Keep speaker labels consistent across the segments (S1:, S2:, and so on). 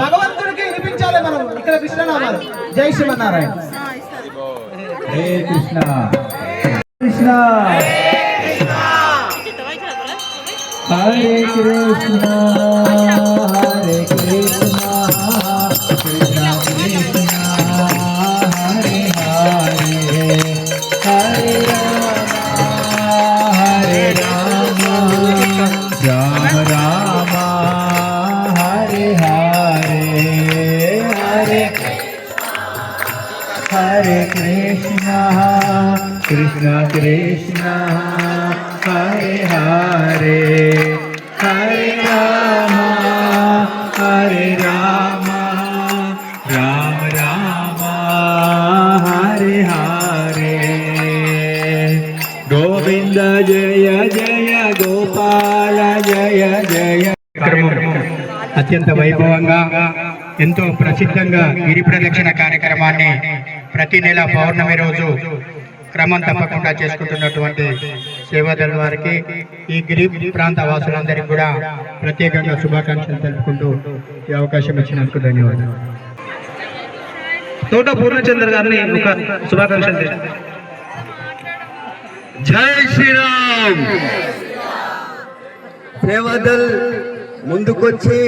S1: భగవంతుడికి వినిపించాలి మనం. ఇక్కడ కృష్ణనామాలు. జై Srimannarayana.
S2: Hare Krishna. Krishna. Hare Krishna. Hare Krishna Krishna Krishna Hare Hare, Hare Rama, Hare Rama, Rama Rama, Hare Hare. Govinda జయ జయ గోపాల జయ జయ అత్యంత వైభవంగా ఎంతో ప్రసిద్ధంగా గిరి ప్రదక్షిణ కార్యక్రమాన్ని ప్రతి నెల పౌర్ణమి రోజు క్రమం తప్పకుండా చేసుకుంటున్నటువంటి సేవాదళ వారికి ఈ గిరి ప్రాంత వాసులందరికీ కూడా ప్రత్యేకంగా శుభాకాంక్షలు తెలుపుకుంటూ ఈ అవకాశం ఇచ్చినందుకు ధన్యవాదాలు
S1: తోట పూర్ణచంద్ర గారిని ఒక శుభాకాంక్షలు.
S3: జై శ్రీరామ్ సేవాదల్ ముందుకొచ్చి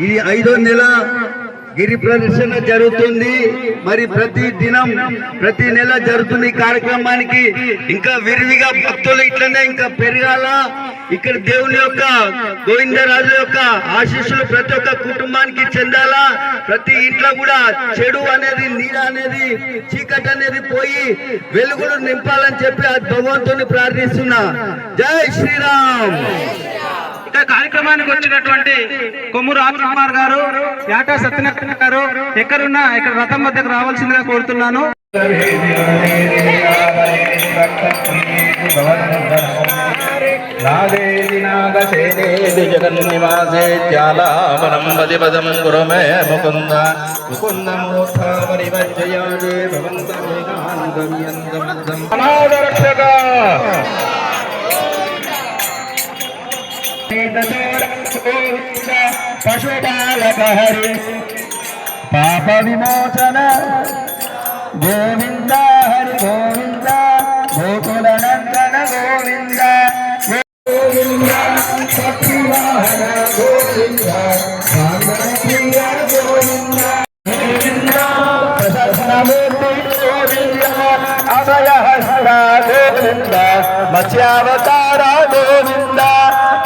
S3: ఈ ఐదో నెల గిరి ప్రదర్శన జరుగుతుంది. మరి ప్రతి దినం ప్రతి నెల జరుగుతుంది కార్యక్రమానికి. ఇంకా విరివిగా భక్తులు ఇట్లనే ఇంకా పెరగాల. ఇక్కడ దేవుని యొక్క గోవిందరాజు యొక్క ఆశీస్సులు ప్రతి ఒక్క కుటుంబానికి చెందాలా. ప్రతి ఇంట్లో కూడా చెడు అనేది నీడ అనేది చీకటి అనేది పోయి వెలుగులు నింపాలని చెప్పి ఆ భగవంతుని ప్రార్థిస్తున్నా. జై శ్రీరామ్.
S1: కార్యక్రమానికి వచ్చినటువంటి కొమ్ము రాజకుమార్ గారు యాటా సత్యనారాయణ గారు ఎక్కడున్నా ఇక్కడ రథం వద్దకు రావాల్సిందిగా కోరుతున్నాను.
S4: నాదేది నాగశేనేది జగన్నివాసే త్యాలావనం పది పదం కురు మే ముకుంద ముకుంద మూర్ధావరివర్జయాదే భవంతమేకాంతమ్యంతమద్దం అనాథరక్షక
S2: పశుపాలక హరి. పాప విమోచన. గోవింద హరి గోవింద. గోకుల నందన గోవింద. గోవింద సత్యవాహన గోవింద. గోవింద. గోవింద ప్రసన్నమూర్తి గోవింద. అభయ హస్త గోవింద. మత్స్యావతార గోవింద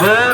S2: గోవింద.